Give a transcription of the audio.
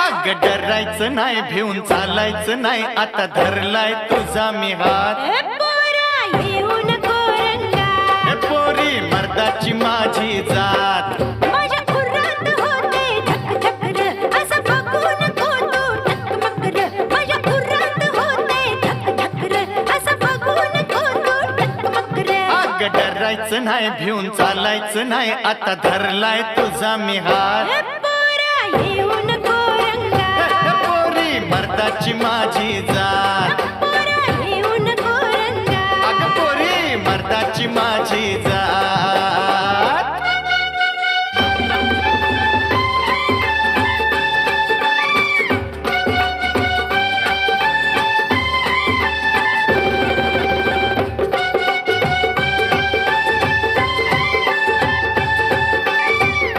अग डरायचं नाही भिवून चालायचं नाही आता धरलाय तुझा मी हात. पोरा मर्दाची माझी अग डरायचं नाही भिवून चालायचं नाही आता धरलाय तुझा मी ए पोरा मर्दाची माझी जात. अग पोरी मर्दाची माझी जात.